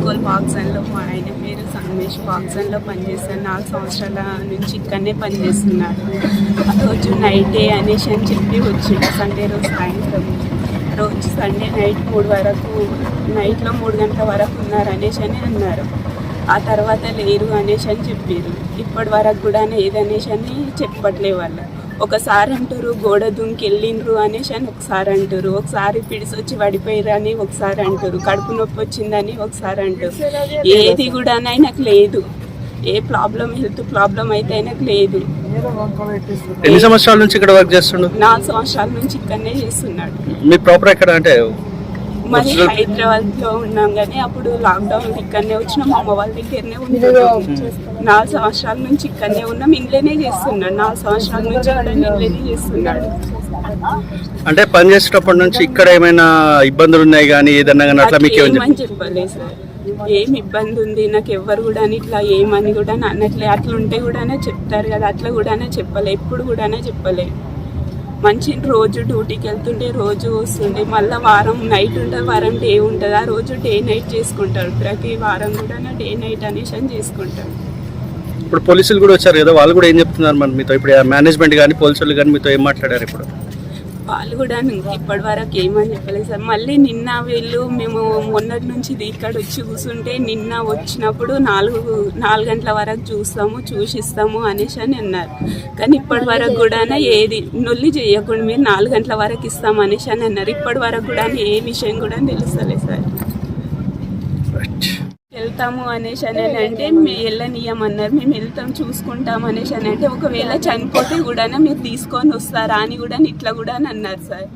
ఒంగోలు పాక్సన్లో మా ఆయన పేరు సంగమేష్ పాక్సన్లో పనిచేస్తాను. నాలుగు సంవత్సరాల నుంచి ఇక్కడనే పనిచేస్తున్నాడు ఆ రోజు నైటే అనేసి అని చెప్పి వచ్చిండు. సండే రోజు సాయంత్రం. రోజు సండే నైట్ మూడు వరకు నైట్లో మూడు గంటల వరకు ఉన్నారు అనేసి అని అన్నారు. ఆ తర్వాత లేరు అనేసి అని చెప్పారు ఇప్పటి వరకు కూడా ఏదనేసి అని చెప్పట్లే వాళ్ళు. ఒకసారి అంటారు గోడ దుంకి వెళ్ళిండ్రు అనేసి అని ఒకసారి అంటారు. ఒకసారి పిడిసి వచ్చి పడిపోయారు అని ఒకసారి అంటారు. కడుపు నొప్పి వచ్చిందని ఒకసారి అంటారు. ఏది కూడా ఆయనకు లేదు. ఏ ప్రాబ్లం హెల్త్ ప్రాబ్లం అయితే ఆయనకు లేదు. ఎన్ని సంవత్సరాల నుంచి ఇక్కడ వర్క్ చేస్తుండు? నాలుగు సంవత్సరాల నుంచి ఇక్కడనే చేస్తున్నాడు. మీ ప్రాపర్ ఎక్కడ అంటే మరి హైదరాబాద్లో ఉన్నాం కానీ అప్పుడు లాక్డౌన్ ఇక్కడనే వచ్చినాం మా అమ్మ వాళ్ళ దగ్గరనే ఉంటున్నాం నాలుగు సంవత్సరాల నుంచి ఇక్కడనే ఉన్నాం ఇంట్లోనే చేస్తున్నాడు. నాలుగు సంవత్సరాల నుంచి కూడా ఇంట్లోనే చేస్తున్నాడు. అంటే పని చేసేటప్పటి నుంచి ఇక్కడ ఏమైనా ఇబ్బందులు ఉన్నాయి కానీ ఏదన్నా కానీ అట్లా మీకు ఏమని చెప్పలేదు సార్. ఏం ఇబ్బంది ఉంది? నాకు ఎవ్వరు కూడా ఇట్లా ఏమని కూడా అన్నట్లే అట్లా ఉంటే కూడానే చెప్తారు కదా అట్లా కూడానే చెప్పలే ఎప్పుడు కూడానే చెప్పలే. మంచి రోజు డ్యూటీకి వెళ్తుంటే రోజు వస్తుండే మళ్ళీ వారం నైట్ ఉంటుంది వారం డే ఉంటుంది. ఆ రోజు డే నైట్ చేసుకుంటాడు ప్రతి వారం కూడా డే నైట్ అనేసి అని చేసుకుంటాడు ఇప్పుడు పోలీసులు కూడా వచ్చారు కదా వాళ్ళు కూడా ఏం చెప్తున్నారు మరి మీతో? ఇప్పుడు మేనేజ్మెంట్ కానీ పోలీసులు కానీ మీతో ఏం మాట్లాడారు ఇప్పుడు? వాళ్ళు కూడా ఇప్పటి వరకు ఏమని చెప్పలేదు సార్. మళ్ళీ నిన్న వీళ్ళు మేము మొన్నటి నుంచి ఇక్కడ వచ్చి కూర్చుంటే నిన్న వచ్చినప్పుడు నాలుగు నాలుగు గంటల వరకు చూస్తాము చూసిస్తాము అనేసి అని అన్నారు. కానీ ఇప్పటి వరకు కూడా ఏది నొల్లి చేయకుండా మీరు నాలుగు గంటల వరకు ఇస్తాం అనేసి అని అన్నారు. ఇప్పటి వరకు కూడా ఏ విషయం కూడా తెలుస్తలేదు సార్. వెళ్తాము అనేసి అని అంటే మేము వెళ్ళనీయమన్నారు మేము వెళ్తాం చూసుకుంటాం అనేసి అని అంటే ఒకవేళ చనిపోతే కూడా మీరు తీసుకొని వస్తారా అని కూడా ఇట్లా కూడా అని అన్నారు సార్.